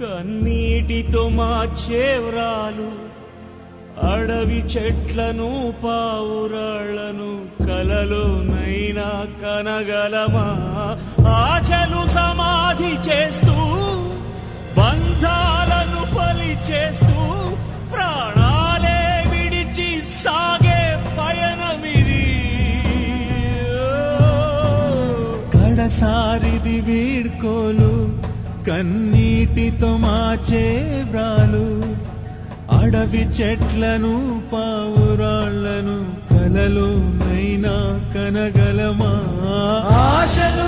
కన్నీటితో మార్చేవ్రాలు అడవి చెట్లను పావురాళ్ళను కలలోనైనా కనగలమా? ఆశలు సమాధి చేస్తూ బంధాలను పలి చేస్తూ ప్రాణాలే విడిచి సాగే పయనమిది. కడసారిది వీడ్కోలు కన్నీటితో మాచే వ్రాలు అడవి చెట్లను పావురాళ్ళను కలలో నైనా కనగలమా? ఆశలు